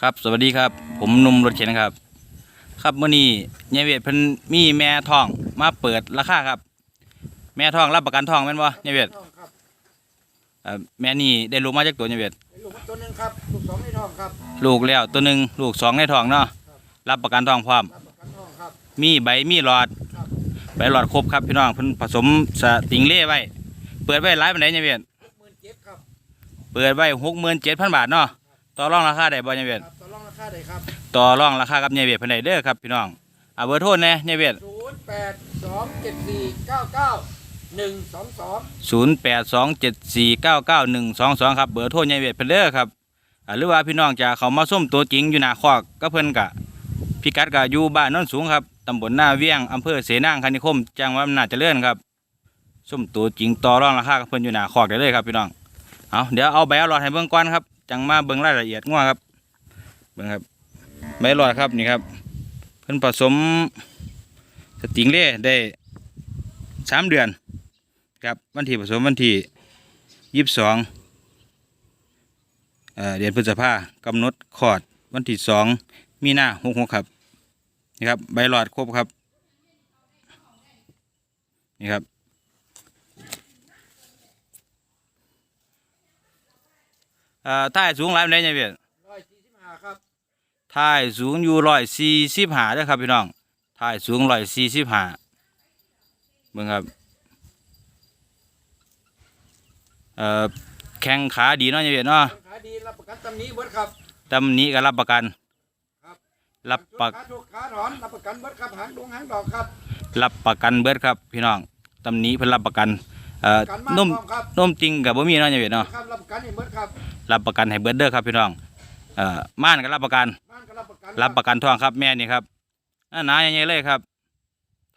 ครับสวัสดีครับ ผมหนุ่มรถเข็นครับ ครับเมื่อนี้ยายเวทเพิ่นมีแม่ทองมาเปิดราคาครับ แม่ทองรับประกันทองแม่นบ่ยายเวททองครับเอ่อแม่นี่ได้ลูกมาจากตัวยายเวทลูกตัวหนึ่งครับลูกสองในทองครับลูกแล้วตัวหนึ่งลูกสองในทองเนาะรับประกันทองพร้อม รับประกันทองครับ มีใบมีหลอดครับ ใบหลอดครบครับพี่น้องเพิ่นผสมสติงเล่ไว้ เปิดไว้หลายปานใดยายเวทหกหมื่นเจ็ดครับเปิดไว้67,000บาทเนาะ ต่อรองราคาได้บ่ยายเวทครับต่อรองราคาได้ครับต่อรองราคากับยายเวทเพิ่นได้เด้อครับพี่น้องเอาเบอร์โทรแหน่ยายเวทศูนย์แปดสองเจ็ดสี่เก้าเก้าหนึ่งสองสองศูนย์แปดสองเจ็ดสี่เก้าเก้าหนึ่งสองสองครับเบอร์โทรยายเวทเพิ่นเด้อครับอ่าหรือว่าพี่น้องจะเขามาส้มตัวจริงอยู่หน้าคอกก็เพิ่นกะพิกัดกะอยู่บ้านโนนสูงครับตำบลหน้าเวียงอำเภอเสนางคณิคมจังหวัดอำนาจเจริญครับส้มตัวจริงต่อรองราคากับเพิ่นอยู่หน้าคอกได้เลยครับพี่น้องเอาเดี๋ยวเอาใบเอาหลอดให้เบิ่งก่อนครับ จังมาเบิ่งรายละเอียดงัวครับเบิ่งครับใบหลอดครับนี่ครับ เพิ่นผสมสติงเล่ได้สามเดือนครับวันที่ผสมวันที่ยี่สิบสองเดือนพฤษภากำหนดคลอดวันที่สองมีหน้าหกหกครับนี่ครับใบหลอดครบครับนี่ครับ เอ่อท่ายสูงหลายปานใดเนี่ยเวียนร้อยสี่สิบห้าครับท่ายสูงอยู่ร้อยสี่สิบห้าเด้อครับพี่น้องท่ายสูงร้อยสี่สิบห้าเบิ่งครับเอ่อแข้งขาดีเนาะเนี่ยเวียนเนาะขายดีรับประกันตำหนี้เบิดครับตำหนี้ก็รับประกันครับรับประ ขาถูกขาถอนรับประกันเบิดครับหางดวงหางดอกครับรับประกันเบิดครับพี่น้องตำหนี้เพิ่นรับประกันเอ่อประกันมากนุ่มพร้อมครับนุ่มจริงกับบ่มีเนาะเนี่ยเวียนเนาะครับรับประกันให้เบิดครับ รับประกันให้เบิดเด้อครับพี่น้องเอ่อม่านก็รับประกันบ้านก็รับประกัน รับประกันทองครับแม่นี่ครับหน้าหนาใหญ่ๆเลยครับ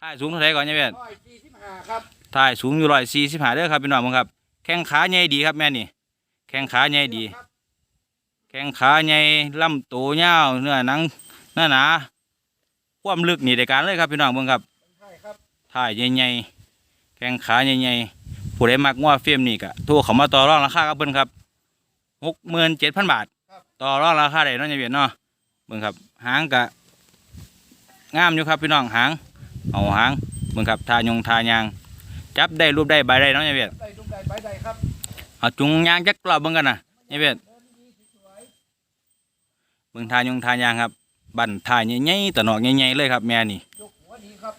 ท่ายสูงเท่าไหร่ก่อนเนี่ยเวียนร้อยสี่สิบห้าครับท่ายสูงอยู่ร้อยสี่สิบห้าเด้อครับพี่น้องมึงครับ แข้งขาใหญ่ดีครับแม่นี่ แข้งขาใหญ่ดีครับแข้งขาใหญ่ลำตัวยาวเนื้อหนังหน้าหนาความลึกนี่ได้การเลยครับพี่น้องเบิ่งครับใช่ครับท่ายใหญ่ๆแข้งขาใหญ่ๆผู้ใดมักง้อเฟียมนี่ก็โทรเข้ามาต่อรองราคากับเพิ่นครับ หกหมื่นเจ็ดพันบาท ต่อรองราคาได้เนาะอย่าเวียนเนาะเบิ่งครับหางกะงามอยู่ครับพี่น้องหางเอาหางเบิ่งครับทายงทายาง จับได้รูปได้ใบได้เนาะอย่าเวียนได้ลูกได้ใบได้ครับเอาจุงยางจักรอบเบิ่งกันนะอย่าเวียนเบิ่งทายงทายางครับบั่นทายใหญ่ๆตะหนอกใหญ่ๆเลยครับแม่นี่ยกหัวดีครับ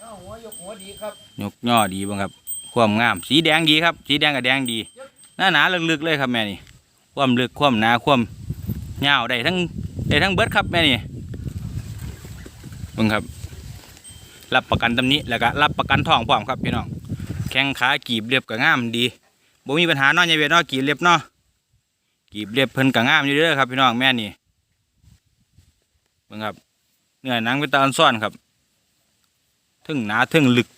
ย่อหัวยกหัวดีครับยกย่อดีเบ่งครับความงามสีแดงดีครับ สีแดงกับแดงดี หน้าหนาลึกๆเลยครับแม่นี่ความลึกความหนาความยาวได้ทั้งได้ทั้งเบิดครับแม่นี่เบิ่งครับ รับประกันตำนี้แล้วก็รับประกันทองพร้อมครับพี่น้องแข้งขากีบเรียบก็งามดีบ่มีปัญหาเนาะยายเวทเนาะกีบเรียบเนาะกีบเรียบเพิ่นก็งามอยู่เด้อครับพี่น้องแม่นี่เบิ่งครับเนื้อหนังเป็นตาอันซ่อนครับทึ่งหนาทึ่งลึก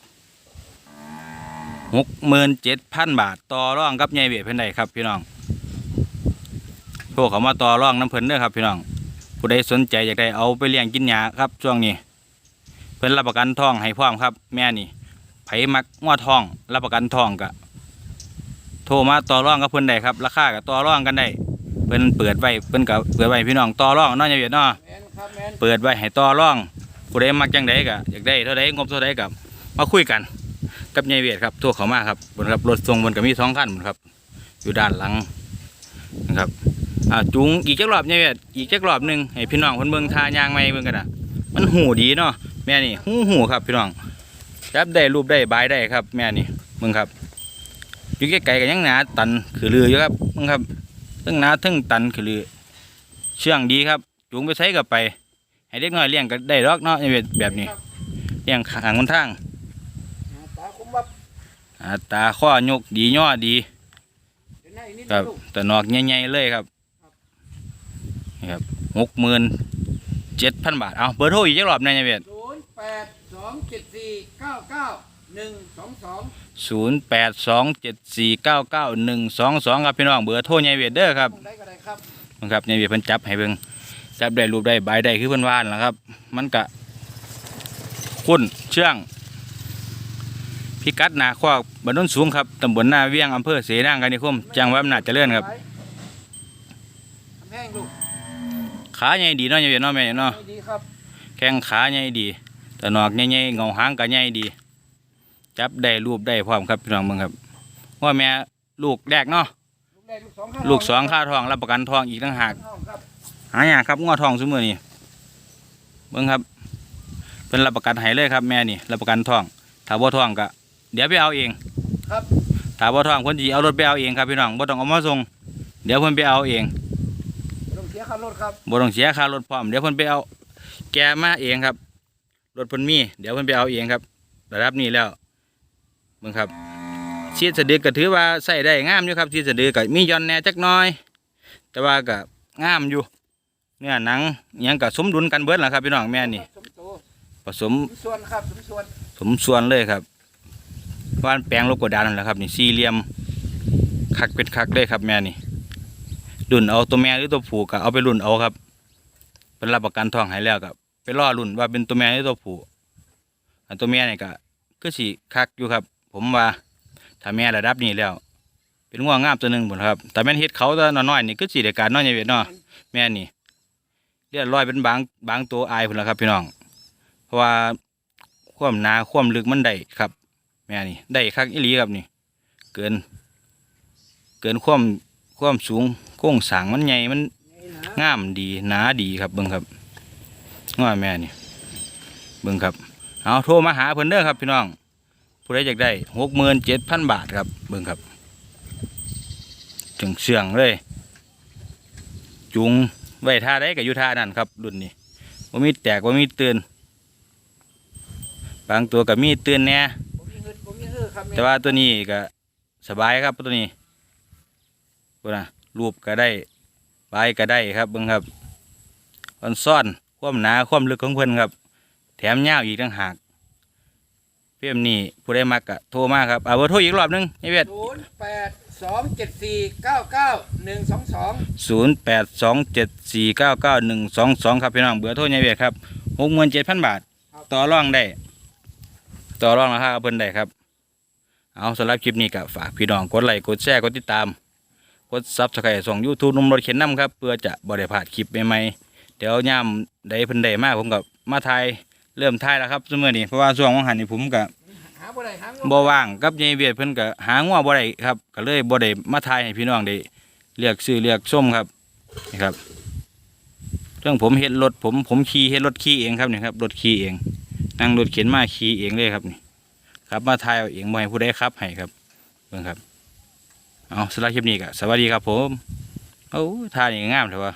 หกหมื่นเจ็ดพันบาท ต่อรองกับยายเวทเพิ่นได้ครับพี่น้องโทรเขามาต่อรองน้ำเพิ่นเด้อครับพี่น้อง ผู้ใดสนใจอยากได้เอาไปเลี้ยงกินหญ้าครับช่วงนี้ เพิ่นรับประกันทองให้พร้อมครับ แม่นี่ไผมักง้อทองรับประกันทองกะโทรมาต่อรองกับเพิ่นได้ครับราคากับต่อรองกันได้เพิ่นเปิดไว้เพิ่นกับเปิดไว้ให้พี่น้องต่อรองเนาะอย่าเวียดเนาะแมนครับแมนเปิดไว้ให้ต่อรองผู้ใดมักจังใดกะอยากได้เท่าใดงบเท่าใดกับมาคุยกัน กับยายเวียดครับโทรเขามาครับบนครับรถทรงบนก็มีสองคันบนครับ อยู่ด้านหลังนะครับอ่าจุงอีกจักรอบยายเวียดอีกจักรอบหนึ่งให้พี่น้องเพิ่นเบิ่งทายางใหม่เบิ่งกันนะมันหูดีเนาะแม่นี่หูหูครับพี่น้องจับได้รูปได้บายได้ครับ แม่นี่มึงครับอยู่ไกลๆกันยังหนาตันคือลืออยู่ครับมึงครับทั้งหนาทั้งตันคือลือเชื่องดีครับจูงไปใช้กับไป ให้เด็กน้อยเลี้ยงก็ได้ดอกเนาะในแบบนี้เลี้ยงขางคนทาง อ่าตาคมบับ อ่า ตาข้อยกดีย่อดีเดี๋ยวหน้าอีกนิดครับลูกแต่นอกใหญ่ๆเลยครับนี่ครับหกหมื่นเจ็ดพันบาท เอาเบอร์โทรอีกจักรอบหนอยนะเวียดศูนย์แปดสองเจ็ดสี่เก้าเก้าหนึ่งสองสองศูนย์แปดสองเจ็ดสี่เก้าเก้าหนึ่งสองสองครับพี่น้องเบอร์โทรยายเวียดเด้อครับได้ก็ได้ครับมึงครับยายเวียดเพิ่นจับให้เบิ่งจับได้รูปได้ใบได้คือเพิ่นว่านล่ะครับ มันกะคุ้นเชื่อง พิกัดหนาคอกบ้านโนนสูงครับตำบลนาเวียงอำเภอเสนางกันนิคมจังหวัดอำนาจเจริญครับทำแห้งลูกขาใหญ่ดีเนาะยายเวียนเนาะแม่เนาะดีครับแข้งขาใหญ่ดีแต่นอกใหญ่ๆเงาหางก็ใหญ่ดี จับได้รูปได้พร้อมครับพี่น้องเบิ่งครับว่าแม่ลูกแรกเนาะลูกแรกลูกสองข้าลูกสองค่าทองรับประกันทองอีกต่างหากห้องครับหายากครับงอทองซุมือนี่เบิ่งครับ เป็นรับประกันให้เลยครับแม่นี่รับประกันทองถ้าบ่ทองก็ เดี๋ยวไปเอาเองครับถ้าบ่ทองเพิ่นสิเอารถไปเอาเองครับพี่น้องบ่ต้องเอามาส่งเดี๋ยวเพิ่นไปเอาเองไม่ต้องเสียค่ารถครับบ่ต้องเสียค่ารถพร้อมเดี๋ยวเพิ่นไปเอาแกมาเองครับ รถเพิ่นมี เดี๋ยวเพิ่นไปเอาเองครับระดับนี้แล้วเบิ่งครับชีดสะดือก็ถือว่าใส่ได้งามอยู่ครับชีดสะดือก็มีหย่อนแหน่จักหน้อย แต่ว่าก็งามอยู่ เนื้อหนังอิหยังก็สมดุลกันเบิดล่ะครับพี่น้องแม่นี่สมโตผสมสมส่วนครับสมส่วนสมส่วนเลยครับ ว่านแปลงโลโกดานนั่นแหละครับนี่สี่เหลี่ยมคักเป็นคักเลยครับแม่นี่รุ่นเอาตัวแม่หรือตัวผู้ก็เอาไปรุ่นเอาครับ เป็นรับประกันทองให้แล้วกับไปล่อรุ่นว่าเป็นตัวแม่หรือตัวผู้อันตัวแม่นี่ก็คือสีคักอยู่ครับ ผมว่าถ้าแม่ระดับนี้แล้ว เป็นง่วงงามตัวหนึ่งหมดครับ แต่แม่เฮ็ดเขาตัวน้อยๆนี่คือสีเดียการน้อยใหญ่เวียดเนาะแม่นี่เลียดลอยเป็นบางบางตัวอายพุ่นละครับ พี่น้อง เพราะว่าความหนาความลึกมันได้ครับ แม่นี่ได้คักอีหลีครับนี่ เกิน เกินความความสูงโค้งสางมันใหญ่มันนี่นะงามดีหนาดีครับเบิ่งครับง้อแม่นี่เบิ่งครับเอาโทรมาหาเพิ่นเด้อครับพี่น้องผู้ใดอยากได้หกหมื่นเจ็ดพันบาทครับเบิ่งครับจึงเสื่องเลย จุงไว้ท่าได้กับยู่ท่านั่นครับรุ่นนี้ว่ามีแตกว่ามีเตือนบางตัวก็มีเตือนแหน่ผมมีเงิน แต่ว่าตัวนี้ก็สบายครับตัวนี้พูดนะรูปก็ได้ใบก็ได้ครับเบิ่งครับมันซ่อนความหนาความลึกของเพิ่นครับ แถมยาวอีกต่างหากเพิ่มนี่ผู้ใดมักก็โทรมาครับเอาเบอร์โทรอีกรอบหนึงนี่เวทศูนย์แปดสองเจ็ดสี่เก้าเก้าหนึ่งสองสองศูนย์แปดสองเจ็ดสี่เก้าเก้าหนึ่งสองสองครับพี่น้องเบอร์โทรนี่เวทครับหกหมื่นเจ็ดพันบาท ต่อรองได้ ต่อรองราคากับเพิ่นได้ครับ เอาสำหรับคลิปนี้ก็ฝากพี่น้องกดไลค์กดแชร์กดติดตาม กดซับสไครต์ส่องยูทูบนุ่มรถเข็นน้ำครับ เพื่อจะบ่ได้พลาดคลิปใหม่ๆเดี๋ยวย่ามใดเพิ่นได้มากผมกับมาถ่ายเริ่มถ่ายแล้วครับซุมื้อนี้เพราะว่าช่วงของหันนี่ผมก็หาบ่ได้หาบ่ว่างกับยายเวียดเพิ่นก็หางัวบ่ได้ครับ ก็เลยบ่ได้มาถ่ายให้พี่น้องได้เลือกซื้อเลือกส้มครับนี่ครับเรื่องผมเฮ็ดรถผมผมขี่เฮ็ดรถขี่เองครับนี่ครับรถขี่เองนั่งรถเข็นมาขี่เองเลยครับนี่ ครับมาถ่ายเอาเองบ่ให้ผู้ใดครับให้ครับเบิ่งครับเอาสำหรับคลิปนี้ก็สวัสดีครับผมโอ้ท่านี่งามเถอะวะ